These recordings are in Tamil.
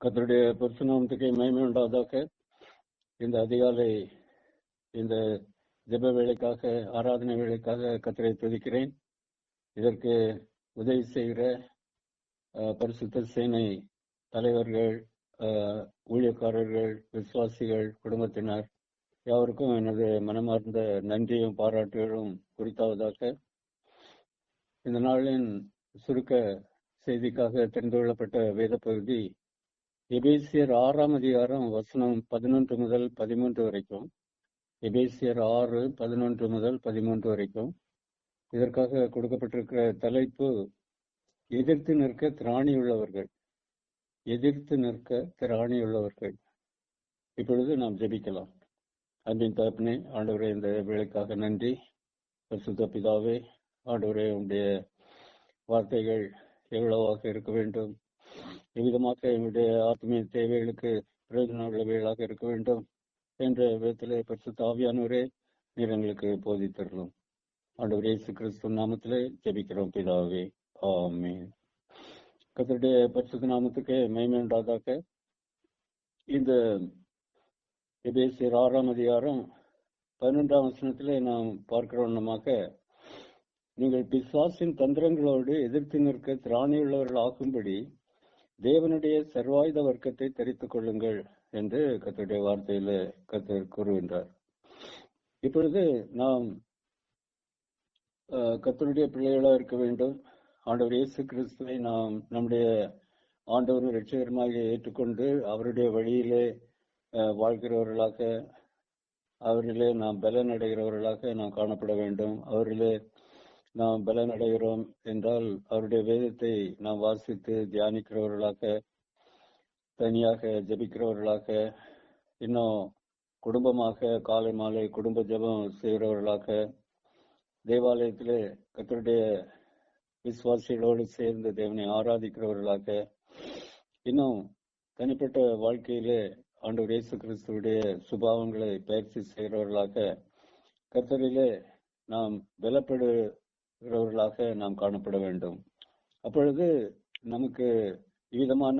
கத்தருடைய பரிசுநாமத்துக்கு மயமே உண்டாவதாக. இந்த அதிகாலை இந்த ஜெப வேலைக்காக ஆராதனை வேலைக்காக கத்தரை துதிக்கிறேன். இதற்கு உதவி செய்கிற பரிசுத்த சேனை தலைவர்கள் ஊழியக்காரர்கள் விசுவாசிகள் குடும்பத்தினர் யாவருக்கும் எனது மனமார்ந்த நன்றியும் பாராட்டுகளும் குறித்தாவதாக. இந்த நாளின் சுருக்க செய்திக்காக தெரிந்து கொள்ளப்பட்ட வேத பகுதி எபேசியர் ஆறாம் அதிகாரம் வசனம் பதினொன்று முதல் பதிமூன்று வரைக்கும். எபேசியர் ஆறு பதினொன்று முதல் பதிமூன்று வரைக்கும். இதற்காக கொடுக்கப்பட்டிருக்கிற தலைப்பு எதிர்த்து நிற்க திராணி உள்ளவர்கள். எதிர்த்து நிற்க திராணி உள்ளவர்கள். இப்பொழுது நாம் ஜெபிக்கலாம். அன்பின் தகப்பனே ஆண்டவரே இந்த வேலைக்காக நன்றி. பரிசுத்த பிதாவே ஆண்டவரே உடைய வார்த்தைகள் எவ்வளவாக இருக்க வேண்டும். எவ்விதமாக எங்களுடைய ஆத்மீய தேவைகளுக்கு பிரயோஜன உள்ளவைகளாக இருக்க வேண்டும் என்ற விதத்திலே பரிசுத்த ஆவியானவரே நீர் எங்களுக்கு போதித்தரலாம் ஆண்டவர் இயேசு கிறிஸ்து நாமத்திலே ஜெபிக்கிறோம் பிதாவே. ஆமே கத்தருடைய பரிசுத்த நாமத்துக்கு மகிமை இந்த எபேசியர் ஆறாம் அதிகாரம் பதினொன்றாம் வசனத்திலே நாம் பார்க்கிற வண்ணமாக நீங்கள் பிசாசின் தந்திரங்களோடு எதிர்த்து நிற்க திராணியுள்ளவர்கள் ஆகும்படி தேவனுடைய சர்வாயுத வர்க்கத்தை தெரித்துக் கொள்ளுங்கள் என்று கத்தருடைய வார்த்தையில கத்தர் கூறுகின்றார். இப்பொழுது நாம் கத்தருடைய பிள்ளைகளாக பிள்ளைகளா இருக்க வேண்டும். ஆண்டவர் இயேசு கிறிஸ்துவை நாம் நம்முடைய ஆண்டவரும் ரட்சகருமாக ஏற்றுக்கொண்டு அவருடைய வழியிலே வாழ்கிறவர்களாக அவரிலே நாம் பலன் அடைகிறவர்களாக நாம் காணப்பட வேண்டும். அவரிலே நாம் பலனடைகிறோம் என்றால் அவருடைய வேதத்தை நாம் வாசித்து தியானிக்கிறவர்களாக தனியாக ஜெபிக்கிறவர்களாக இன்னும் குடும்பமாக காலை மாலை குடும்ப ஜெபம் செய்கிறவர்களாக தேவாலயத்தில் கத்தருடைய விசுவாசிகளோடு சேர்ந்து தேவனை ஆராதிக்கிறவர்களாக இன்னும் தனிப்பட்ட வாழ்க்கையிலே ஆண்டவர் இயேசு கிறிஸ்துவுடைய சுபாவங்களை பயிற்சி செய்கிறவர்களாக கர்த்தரிலே நாம் இருக்கிறவர்களாக நாம் காணப்பட வேண்டும். அப்பொழுது நமக்கு விதமான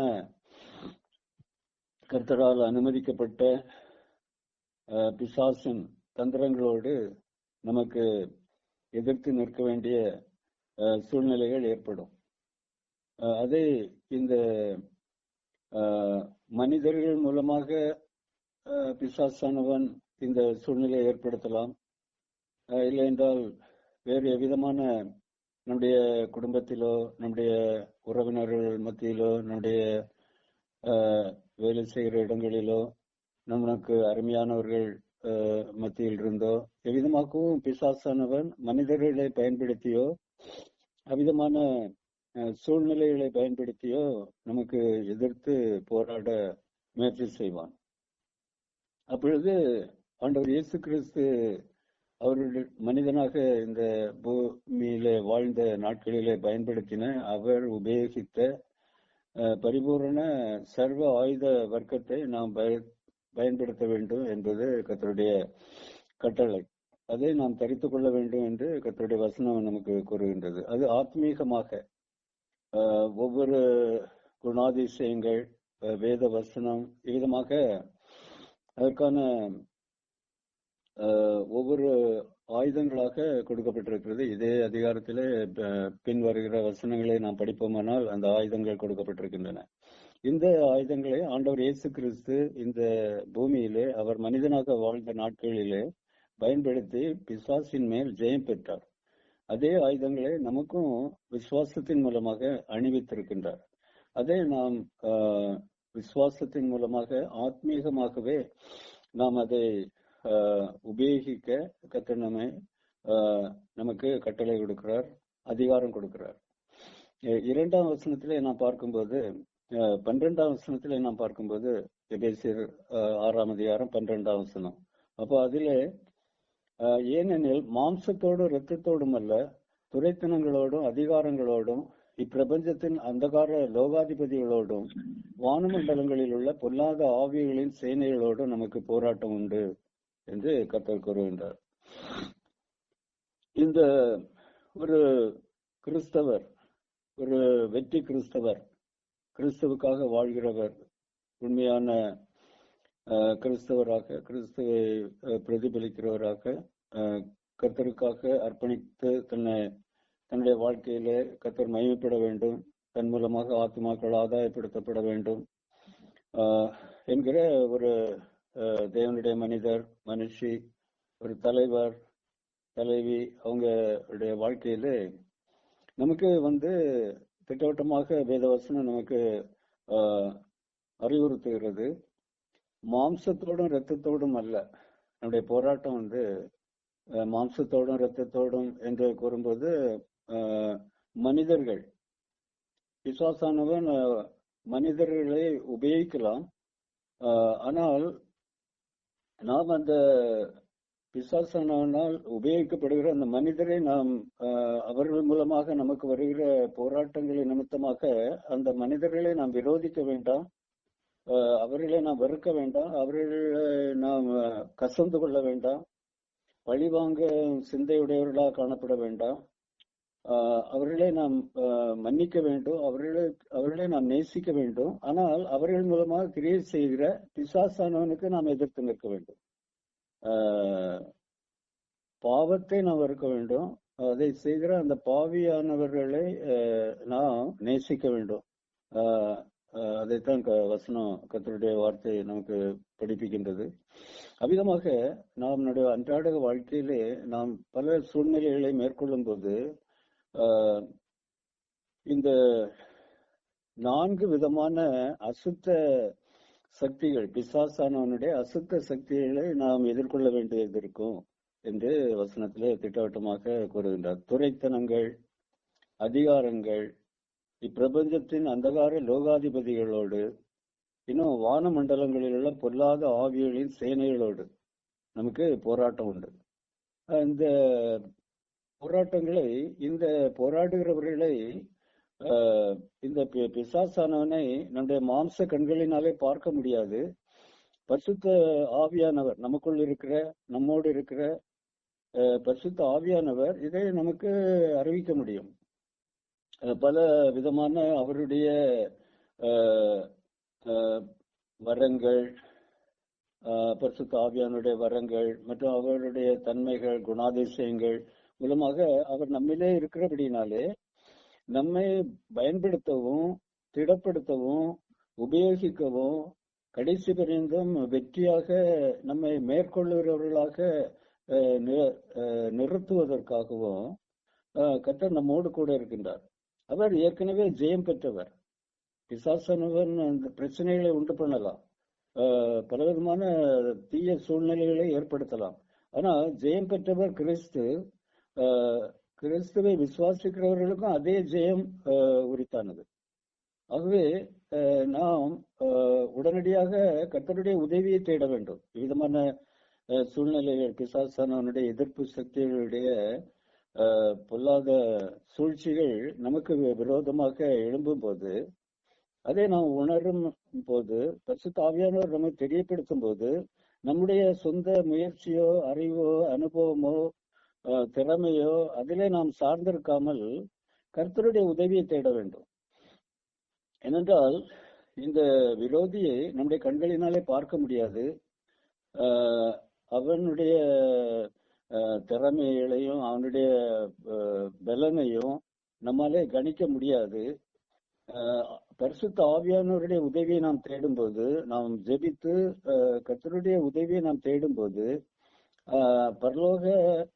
கர்த்தரால் அனுமதிக்கப்பட்ட அஹ், பிசாசின் தந்திரங்களோடு நமக்கு எதிர்த்து நிற்க வேண்டிய அஹ், சூழ்நிலைகள் ஏற்படும் அதை இந்த மனிதர்கள் மூலமாக அஹ், பிசாசானவன் இந்த சூழ்நிலையை ஏற்படுத்தலாம் அஹ், இல்லை என்றால் வேறு எவ்விதமான நம்முடைய குடும்பத்திலோ நம்முடைய உறவினர்கள் மத்தியிலோ நம்முடைய வேலை செய்கிற இடங்களிலோ நமக்கு அருமையானவர்கள் மத்தியில் இருந்தோ எவ்விதமாகவும் பிசாசானவன் மனிதர்களை பயன்படுத்தியோ அவ்விதமான சூழ்நிலைகளை பயன்படுத்தியோ நமக்கு எதிர்த்து போராட முயற்சி செய்வான். அப்பொழுது ஆண்டவர் இயேசு கிறிஸ்து அவருடைய மனிதனாக இந்த பூமியிலே வாழ்ந்த நாட்களிலே பயன்படுத்தின அவர் உபயோகித்த பரிபூரண சர்வ ஆயுத வர்க்கத்தை நாம் பய- பயன்படுத்த வேண்டும் என்பது கத்தருடைய கட்டளை. அதை நாம் தரித்து கொள்ள வேண்டும் என்று கத்தருடைய வசனம் நமக்கு கூறுகின்றது. அது ஆத்மீகமாக ஒவ்வொரு குணாதிசயங்கள் வேத வசனம் இவ்விதமாக அதற்கான ஒவ்வொரு ஆயுதங்களாக கொடுக்கப்பட்டிருக்கிறது. இதே அதிகாரத்திலே பின் வருகிற வசனங்களை நாம் படிப்போமானால் அந்த ஆயுதங்கள் கொடுக்கப்பட்டிருக்கின்றன. இந்த ஆயுதங்களை ஆண்டவர் இயேசு கிறிஸ்து இந்த பூமியிலே அவர் மனிதனாக வாழ்ந்த நாட்களிலே பயன்படுத்தி பிசாசின் மேல் ஜெயம் பெற்றார். அதே ஆயுதங்களை நமக்கும் விசுவாசத்தின் மூலமாக அணிவித்திருக்கின்றார். அதே நாம் ஆஹ், விசுவாசத்தின் மூலமாக ஆத்மீகமாகவே நாம் அதை உபயோகிக்க கர்த்தர் ஆஹ், நமக்கு கட்டளை கொடுக்கிறார் அதிகாரம் கொடுக்கிறார். இரண்டாம் வசனத்திலே நான் பார்க்கும்போது பன்னிரெண்டாம் வசனத்திலே நான் பார்க்கும்போது எபேசியர் ஆறாம் அதிகாரம் பன்னிரெண்டாம் வசனம். அப்போ அதிலே ஏனெனில் மாம்சத்தோடும் இரத்தத்தோடும் அல்ல துரைத்தனங்களோடும் அதிகாரங்களோடும் இப்பிரபஞ்சத்தின் அந்தகார லோகாதிபதிகளோடும் வானமண்டலங்களில் உள்ள பொல்லாத ஆவியர்களின் சேனைகளோடும் நமக்கு போராட்டம் உண்டு. என்று கர்த்தர் கூறுகின்றார். இந்த ஒரு கிறிஸ்தவர் ஒரு வெற்றி கிறிஸ்தவர் கிறிஸ்துவுக்காக வாழ்கிறவர் உண்மையான கிறிஸ்தவராக கிறிஸ்துவை பிரதிபலிக்கிறவராக கத்தருக்காக கர்த்தருக்காக அர்ப்பணித்து தன்னை தன்னுடைய வாழ்க்கையில கர்த்தர் மகிமைப்பட வேண்டும் தன் மூலமாக ஆத்மாக்கள் ஆதாயப்படுத்தப்பட வேண்டும். என்கிற ஒரு தேவனுடைய மனிதர் மனுஷி ஒரு தலைவர் தலைவி அவங்களுடைய வாழ்க்கையில நமக்கு வந்து திட்டவட்டமாக வேதவசனம் நமக்கு அறிவுறுத்துகிறது. மாம்சத்தோடும் இரத்தத்தோடும் அல்ல. நம்முடைய போராட்டம் வந்து மாம்சத்தோடும் இரத்தத்தோடும் என்று கூறும்போது மனிதர்கள் விசுவாசானவன் மனிதர்களை உபயோகிக்கலாம். ஆனால் நாம் அந்த பிசாசனால் உபயோகிக்கப்படுகிற அந்த மனிதரை நாம் அவர்கள் மூலமாக நமக்கு வருகிற போராட்டங்களின் நிமித்தமாக அந்த மனிதர்களை நாம் விரோதிக்க வேண்டாம். அவர்களை நாம் வெறுக்க வேண்டாம். அவர்களை நாம் கசந்து கொள்ள வேண்டாம். பழிவாங்க சிந்தையுடையவர்களாக காணப்பட வேண்டாம். அவர்களை நாம் மன்னிக்க வேண்டும். அவர்களை அவர்களை நாம் நேசிக்க வேண்டும். ஆனால் அவர்கள் மூலமாக கிரியேட் செய்கிற பிசாசானவனுக்கு நாம் எதிர்த்து நிற்க வேண்டும். பாவத்தை நாம் வெறுக்க வேண்டும். அதை செய்கிற அந்த பாவியானவர்களை நாம் நேசிக்க வேண்டும். அதைத்தான் க- வசனம் கத்தருடைய வார்த்தை நமக்கு படிப்பிக்கின்றது. அவ்விதமாக நாம் நம்முடைய அன்றாட வாழ்க்கையிலே நாம் பல சூழ்நிலைகளை மேற்கொள்ளும் போது இந்த நான்கு விதமான அசுத்த சக்திகள் பிசாசானவனுடைய அசுத்த சக்திகளை நாம் எதிர்கொள்ள வேண்டியது இருக்கும் என்று வசனத்திலே திட்டவட்டமாக கூறுகின்றார். துறைத்தனங்கள் அதிகாரங்கள் இப்பிரபஞ்சத்தின் அந்தகார லோகாதிபதிகளோடு இன்னும் வான மண்டலங்களில் உள்ள பொல்லாத ஆவியர்களின் சேனைகளோடு நமக்கு போராட்டம் உண்டு. இந்த போராட்டங்களை இந்த போராடுகிறவர்களை இந்த பி- பிசாசானவனை நம்முடைய மாம்ச கண்களினாலே பார்க்க முடியாது. பரிசுத்த ஆவியானவர் நமக்குள் இருக்கிற நம்மோடு இருக்கிற பரிசுத்த ஆவியானவர் இதை நமக்கு அறிவிக்க முடியும். பல விதமான அவருடைய வரங்கள் பரிசுத்த ஆவியானுடைய வரங்கள் மற்றும் அவருடைய தன்மைகள் குணாதிசயங்கள் மூலமாக அவர் நம்மிலே இருக்கிறபடினாலே நம்மை பயன்படுத்தவும் திடப்படுத்தவும் உபயோகிக்கவும் கடைசி பரியந்தம் வெற்றியாக நம்மை மேற்கொள்ளுகிறவர்களாக நிறுத்துவதற்காகவும் கத்தர் நம்மோடு கூட இருக்கின்றார். அவர் ஏற்கனவே ஜெயம் பெற்றவர். பிசாசனவன் அந்த பிரச்சனைகளை உண்டு பண்ணலாம். பலவிதமான தீய சூழ்நிலைகளை ஏற்படுத்தலாம். ஆனா ஜெயம் பெற்றவர் கிறிஸ்து கிறிஸ்துவை விசுவாசிக்கிறவர்களுக்கும் அதே ஜெயம் உரித்தானது. ஆகவே நாம் உடனடியாக கர்த்தருடைய உதவியை தேட வேண்டும். விதமான சூழ்நிலைகள் பிசாசானவனுடைய எதிர்ப்பு சக்திகளுடைய பொல்லாத சூழ்ச்சிகள் நமக்கு வி- விரோதமாக எழும்பும் போது அதை நாம் உணரும் போது பசு தாவியானவர் நம்மை தெரியப்படுத்தும் போது நம்முடைய சொந்த முயற்சியோ அறிவோ அனுபவமோ திறமையோ அதிலே நாம் சார்ந்திருக்காமல் கர்த்தருடைய உதவியை தேட வேண்டும். ஏனென்றால் இந்த விரோதியை நம்முடைய கண்களினாலே பார்க்க முடியாது. ஆஹ் அவனுடைய திறமைகளையும் அவனுடைய பலனையும் நம்மாலே கணிக்க முடியாது. ஆஹ் பரிசுத்த ஆவியானவருடைய உதவியை நாம் தேடும்போது நாம் ஜெபித்து கத்தருடைய உதவியை நாம் தேடும்போது பரலோக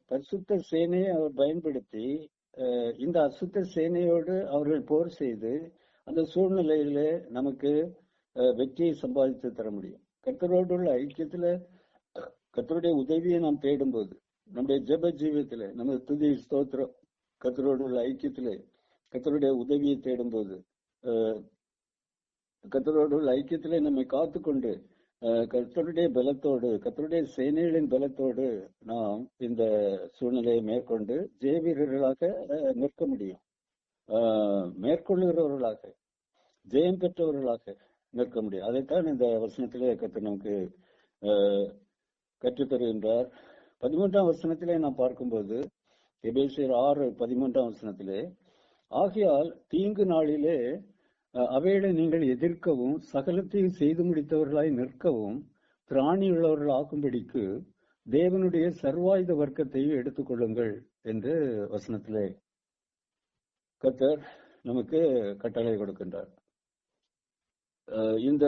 பரிசுத்த சேனையை அவர் பயன்படுத்தி ஆஹ் இந்த அசுத்த சேனையோடு அவர்கள் போர் செய்து அந்த சூழ்நிலையில நமக்கு வெற்றியை சம்பாதித்து தர முடியும். கத்தரோடு உள்ள ஐக்கியத்துல கத்தருடைய உதவியை நாம் தேடும்போது நம்முடைய ஜெப ஜீவியத்துல நம்ம துதி ஸ்தோத்திரம் கத்தரோடு உள்ள ஐக்கியத்துல கத்தருடைய உதவியை தேடும்போது ஆஹ் கத்தரோடு உள்ள ஐக்கியத்திலே நம்மை காத்துக்கொண்டு கத்தருடைய பலத்தோடு கத்தருடைய சேனைகளின் பலத்தோடு நாம் இந்த சூழ்நிலையை மேற்கொண்டு ஜெய வீரர்களாக நிற்க முடியும். மேற்கொள்ளுகிறவர்களாக ஜெயம் பெற்றவர்களாக நிற்க முடியும். அதைத்தான் இந்த வசனத்திலே கர்த்தர் நமக்கு கற்றுத்தருகின்றார். பதிமூன்றாம் வசனத்திலே நாம் பார்க்கும்போது எபேசியர் ஆறு பதிமூன்றாம் வசனத்திலே ஆகையால் தீங்கு நாளிலே அவைகளை நீங்கள் எதிர்க்கவும் சகலத்தையும் செய்து முடித்தவர்களாய் நிற்கவும் திராணியுள்ளவர்கள் ஆகும்படிக்கு தேவனுடைய சர்வாயுத வர்க்கத்தையும் எடுத்துக்கொள்ளுங்கள் என்று வசனத்திலே கத்தர் நமக்கு கட்டளை கொடுக்கின்றார். இந்த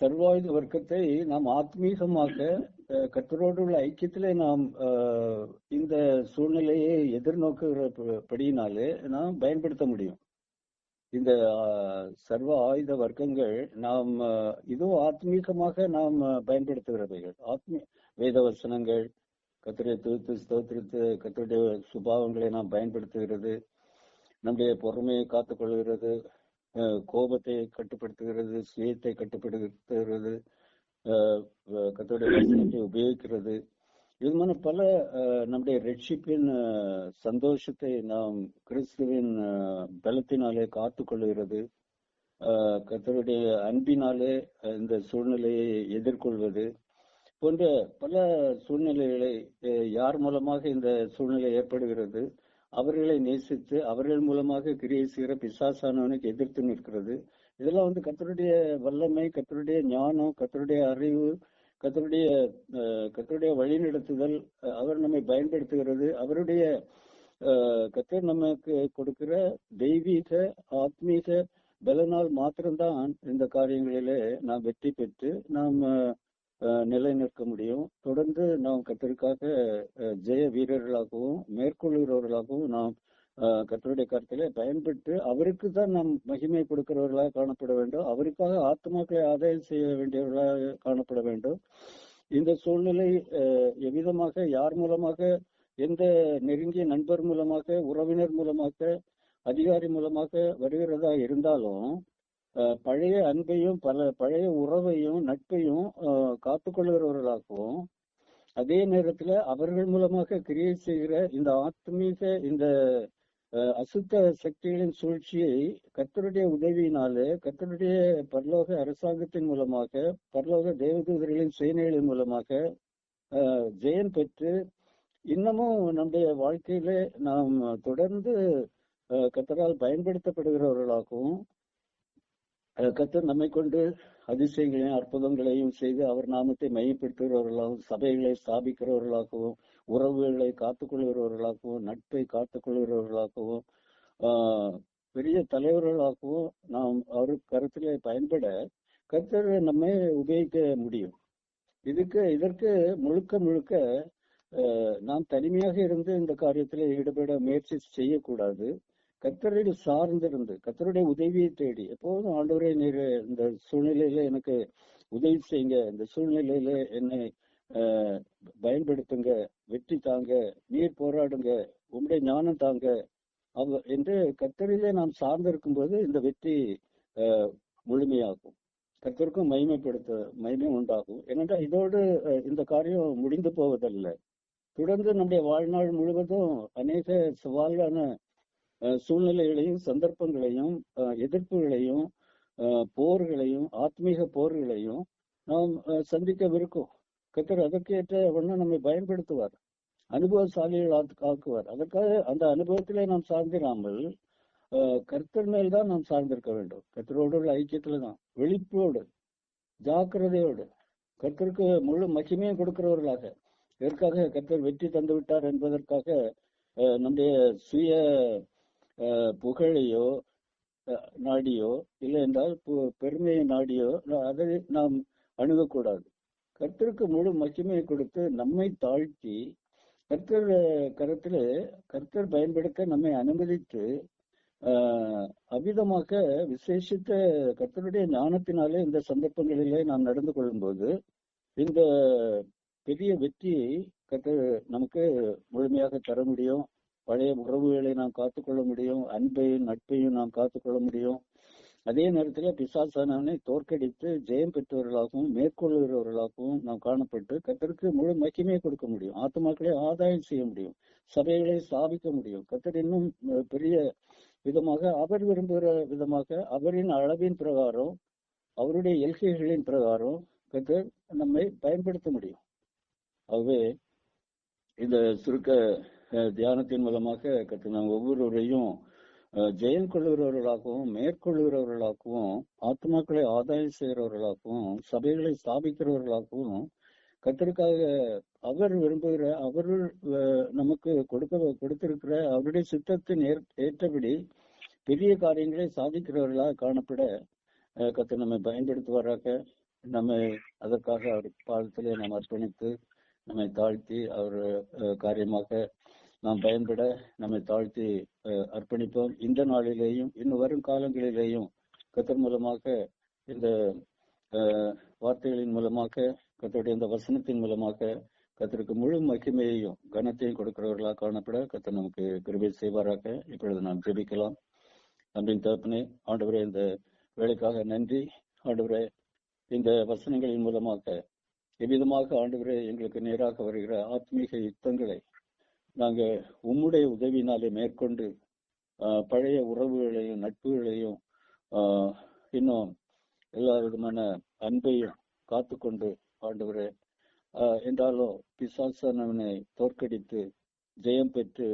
சர்வாயுத வர்க்கத்தை நாம் ஆத்மீகமாக கத்தரோடு உள்ள ஐக்கியத்திலே நாம் இந்த சூழ்நிலையை எதிர்நோக்குகிற படியினாலே நாம் பயன்படுத்த முடியும். இந்த சர்வ ஆயுத வர்க்கங்கள் நாம் இதுவும் ஆத்மீகமாக நாம் பயன்படுத்துகிறவைகள். ஆத்மீ வேத வசனங்கள் கத்தருடைய துதித்து ஸ்தோத்திரத்து கத்தருடைய சுபாவங்களை நாம் பயன்படுத்துகிறது. நம்முடைய பொறுமையை காத்துக்கொள்கிறது. கோபத்தை கட்டுப்படுத்துகிறது சுயத்தை கட்டுப்படுத்துகிறது. கத்தருடைய வசனத்தை உபயோகிக்கிறது. இது மாதிரி பல நம்முடைய ரட்சிப்பின் சந்தோஷத்தை நாம் கிறிஸ்துவின் பலத்தினாலே காத்துக்கொள்கிறது கொள்கிறது. கத்தருடைய அன்பினாலே இந்த சூழ்நிலையை எதிர்கொள்வது போன்ற பல சூழ்நிலைகளை யார் மூலமாக இந்த சூழ்நிலை ஏற்படுகிறது? அவர்களை நேசித்து அவர்கள் மூலமாக கிரியை செய்கிற பிசாசானவனுக்கு எதிர்த்து நிற்கிறது. இதெல்லாம் வந்து கத்தருடைய வல்லமை கத்தருடைய ஞானம் கத்தருடைய அறிவு கத்தருடைய கத்தருடைய வழிநடத்துதல் அவர் நம்மை பயன்படுத்துகிறது. அவருடைய கத்தர் நமக்கு கொடுக்கிற தெய்வீக ஆத்மீக பலனால் மாத்திரம்தான் இந்த காரியங்களிலே நாம் வெற்றி பெற்று நாம் நிலை நிற்க முடியும். தொடர்ந்து நாம் கத்திற்காக ஜெய வீரர்களாகவும் மேற்கொள்கிறவர்களாகவும் நாம் கர்த்தருடைய கருத்திலே பயன்பட்டு அவருக்கு தான் நாம் மகிமை கொடுக்கிறவர்களாக காணப்பட வேண்டும். அவருக்காக ஆத்மாக்களை ஆதாயம் செய்ய வேண்டியவர்களாக காணப்பட வேண்டும். இந்த சூழ்நிலை எவ்விதமாக யார் மூலமாக எந்த நெருங்கிய நண்பர் மூலமாக உறவினர் மூலமாக அதிகாரி மூலமாக வருகிறதா இருந்தாலும் பழைய அன்பையும் பல பழைய உறவையும் நட்பையும் காத்துக்கொள்கிறவர்களாகவும் அதே நேரத்துல அவர்கள் மூலமாக கிரியேட் செய்கிற இந்த ஆத்மீக இந்த அசுத்த சக்திகளின் சூழ்ச்சியை கத்தருடைய உதவியினாலே கத்தருடைய பரலோக அரசாங்கத்தின் மூலமாக பரலோக தேவதூதர்களின் சேனைகளின் மூலமாக அஹ், ஜெயம் பெற்று இன்னமும் நம்முடைய வாழ்க்கையிலே நாம் தொடர்ந்து கத்தரால் பயன்படுத்தப்படுகிறவர்களாகவும் கத்தர் நம்மை கொண்டு அதிசயங்களையும் அற்புதங்களையும் செய்து அவர் நாமத்தை மையப்படுத்துகிறவர்களாகவும் சபைகளை ஸ்தாபிக்கிறவர்களாகவும் உறவுகளை காத்துக்கொள்கிறவர்களாகவும் நட்பை காத்துக்கொள்கிறவர்களாகவும் பெரிய தலைவர்களாகவும் நாம் அவர் கருத்திலே பயன்பட கர்த்தர் நம்மை உபயோகிக்க முடியும். இதுக்கு இதற்கு முழுக்க முழுக்க நாம் தனிமையாக இருந்து இந்த காரியத்தில் ஈடுபட முயற்சி செய்யக்கூடாது. கர்த்தரை சார்ந்திருந்து கர்த்தருடைய உதவியை தேடி எப்போதும் ஆண்டவரே நீர் இந்த சூழ்நிலையில எனக்கு உதவி செய்யுங்க இந்த சூழ்நிலையில என்னை பயன்படுத்துங்க வெற்றி தாங்க நீர் போராடுங்க உங்களுடைய ஞானம் தாங்க. அவ என்று கத்தரிலே நாம் சார்ந்திருக்கும் போது இந்த வெற்றி முழுமையாகும். கத்தருக்கும் மகிமைப்படுத்த மகிமை உண்டாகும். ஏனென்றால் இதோடு இந்த காரியம் முடிந்து போவதல்ல. தொடர்ந்து நம்முடைய வாழ்நாள் முழுவதும் அநேக சவாலான சூழ்நிலைகளையும் சந்தர்ப்பங்களையும் எதிர்ப்புகளையும் போர்களையும் ஆத்மீக போர்களையும் நாம் சந்திக்கவிருக்கும். கர்த்தர் அதற்கேற்ற வண்ணம் நம்மை பயன்படுத்துவார். அனுபவசாலிகள் ஆக்கு- ஆக்குவார் அதற்காக அந்த அனுபவத்திலே நாம் சார்ந்திராமல் கர்த்தர் மேல் தான் நாம் சார்ந்திருக்க வேண்டும். கர்த்தரோடு உள்ள ஐக்கியத்துல தான். விழிப்போடு ஜாக்கிரதையோடு கர்த்தருக்கு முழு மகிமையும் கொடுக்கிறவர்களாக. எதற்காக கர்த்தர் வெற்றி தந்து விட்டார் என்பதற்காக நம்முடைய சுய புகழையோ நாடியோ இல்லை என்றால் பு- பெருமையை நாடியோ அதை நாம் அணுகக்கூடாது. கர்த்தருக்கு முழு மகிமையை கொடுத்து நம்மை தாழ்த்தி கர்த்தர் கருத்தில் கர்த்தர் பயன்படுத்த நம்மை அனுமதித்து அபிதமாக விசேஷித்த கர்த்தருடைய ஞானத்தினாலே இந்த சந்தர்ப்பங்களிலே நாம் நடந்து கொள்ளும்போது இந்த பெரிய வெற்றியை கர்த்தர் நமக்கு முழுமையாக தர முடியும். பழைய உறவுகளை நாம் காத்துக்கொள்ள முடியும். அன்பையும் நட்பையும் நாம் காத்துக்கொள்ள முடியும். அதே நேரத்தில் பிசாசானவனை தோற்கடித்து ஜெயம் பெற்றவர்களாகவும் மேற்கொள்கிறவர்களாகவும் நாம் காணப்பட்டு கத்தருக்கு முழு மகிமையை கொடுக்க முடியும். ஆத்மாக்களை ஆதாயம் செய்ய முடியும். சபைகளை ஸ்தாபிக்க முடியும். கத்தர் இன்னும் பெரிய விதமாக அவர் விரும்புகிற விதமாக அவரின் அளவின் பிரகாரம் அவருடைய எல்கைகளின் பிரகாரம் கத்தர் நம்மை பயன்படுத்த முடியும். ஆகவே இந்த சுருக்க தியானத்தின் மூலமாக கர்த்தர் நாம் ஒவ்வொருவரையும் ஜெயம் கொள்ளுகிறவர்களாகவும் மேற்கொள்ளுகிறவர்களாகவும் ஆத்மாக்களை ஆதாயம் செய்கிறவர்களாகவும் சபைகளை ஸ்தாபிக்கிறவர்களாகவும் கத்திற்காக அவர் விரும்புகிற அவர் நமக்கு கொடுக்க கொடுத்திருக்கிற அவருடைய சித்தத்தின் ஏற்- ஏற்றபடி பெரிய காரியங்களை சாதிக்கிறவர்களாக காணப்பட அஹ், நம்மை பயன்படுத்துவாராக. நம்மை அதற்காக அவர் பாதத்திலே நாம் அர்ப்பணித்து நம்மை தாழ்த்தி அவர் காரியமாக நாம் பயன்பட நம்மை தாழ்த்தி அர்ப்பணிப்போம். இந்த நாளிலேயும் இன்னும் வரும் காலங்களிலேயும் கத்தர் மூலமாக இந்த வார்த்தைகளின் மூலமாக கத்தருடைய இந்த வசனத்தின் மூலமாக கத்தருக்கு முழு மகிமையையும் கனத்தையும் கொடுக்கிறவர்களாக காணப்பட கத்தர் நமக்கு கிருபை செய்வாராக. இப்பொழுது நாம் ஜெபிக்கலாம். அன்பின் தகப்பனே ஆண்டவரே இந்த வேலைக்காக நன்றி. ஆண்டவரே இந்த வசனங்களின் மூலமாக எவ்விதமாக ஆண்டவரே எங்களுக்கு நேராக வருகிற ஆத்மீக யுத்தங்களை நாங்க உம்முடைய உதவினாலே மேற்கொண்டு பழைய உறவுகளையும் நட்புகளையும் இன்னும் எல்லா விதமான அன்பையும் காத்துக்கொண்டு ஆண்டவரே என்றாலும் பிசாசனவனை தோற்கடித்து ஜெயம் பெற்று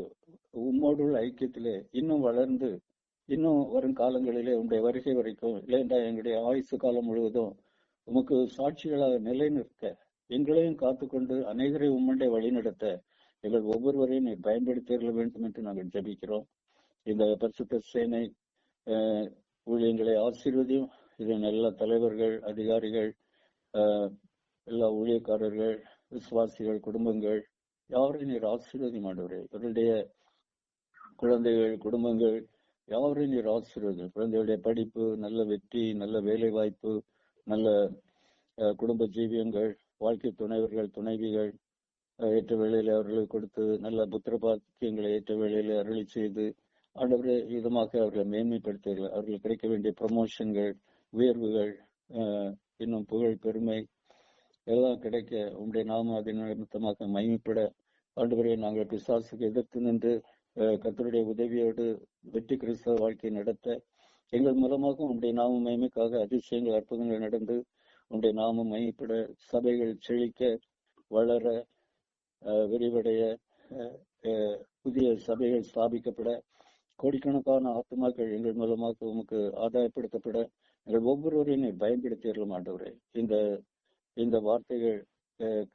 உம்மோடுள்ள ஐக்கியத்திலே இன்னும் வளர்ந்து இன்னும் வரும் காலங்களிலே உங்களுடைய வருகை வரைக்கும் இல்லைண்டா எங்களுடைய ஆயுசு காலம் முழுவதும் உமக்கு சாட்சிகளாக நிலைநிற்க எங்களையும் காத்துக்கொண்டு அநேகரை உம்மண்டை வழிநடத்த எங்கள் ஒவ்வொருவரையும் நீர் பயன்படுத்திக் வேண்டும் என்று நாங்கள் ஜெபிக்கிறோம். இந்த பரிசுத்த சேனை ஊழியங்களை ஆசீர்வதியும். இதன் எல்லா தலைவர்கள் அதிகாரிகள் எல்லா ஊழியக்காரர்கள் விசுவாசிகள் குடும்பங்கள் யாரையும் நீர் ஆசீர்வதி மாண்டவரே இவருடைய குழந்தைகள் குடும்பங்கள் யாரையும் நீர் ஆசீர்வதி குழந்தைகளுடைய படிப்பு நல்ல வெற்றி நல்ல வேலை வாய்ப்பு நல்ல குடும்ப ஜீவியங்கள் வாழ்க்கை துணைவர்கள் துணைவிகள் ஏற்ற வேளையில அவர்களுக்கு கொடுத்து நல்ல புத்திர பாக்கியங்களை ஏற்ற வேளையில அருளி செய்து ஆண்டவரே விதமாக அவர்களை மேன்மைப்படுத்துகிறார் அவர்களுக்கு கிடைக்க வேண்டிய ப்ரமோஷன்கள் உயர்வுகள் இன்னும் புகழ் பெருமை எல்லாம் கிடைக்க உங்களுடைய நாம அதை நிமித்தமாக மயமிப்பட ஆண்டவரே நாங்கள் பிசாசுக்கு எதிர்த்து நின்று கத்தருடைய உதவியோடு வெற்றி கிறிஸ்தவ வாழ்க்கையை நடத்த எங்கள் மூலமாக உங்களுடைய நாம மயமைக்காக அதிசயங்கள் அற்புதங்கள் நடந்து உங்களுடைய நாமம் மகிமைப்பட சபைகள் செழிக்க வளர விரிவடைய புதிய சபைகள் ஸ்தாபிக்கப்பட கோடிக்கணக்கான ஆத்மாக்கள் எங்கள் மூலமாக உமக்கு ஆதாயப்படுத்தப்பட எங்கள் ஒவ்வொருவரையும் நீர் பயன்படுத்திடலாம் ஆண்டவரே. இந்த இந்த வார்த்தைகள்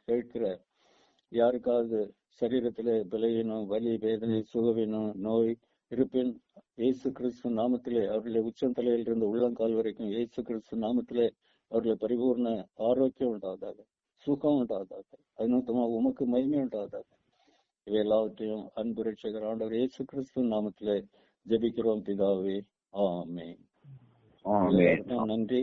கேட்கிற யாருக்காவது சரீரத்திலே விலையினும் வலி வேதனை சுகவினும் நோய் இருப்பின் இயேசு கிறிஸ்து நாமத்திலே அவர்களுடைய உச்சந்தலையிலிருந்து உள்ளங்கால் வரைக்கும் இயேசு கிறிஸ்து நாமத்திலே அவர்களை பரிபூர்ண ஆரோக்கியம் உண்டாவதாக. சுகம் உண்டாவதாக அது நிமித்தமாக உமக்கு மகிமை உண்டாவதாக இவை எல்லாவற்றையும் அன்பு ரட்சகர் ஆண்டவர் இயேசு கிறிஸ்து நாமத்திலே ஜெபிக்கிறோம் பிதாவே. எல்லாருக்கும் நன்றி.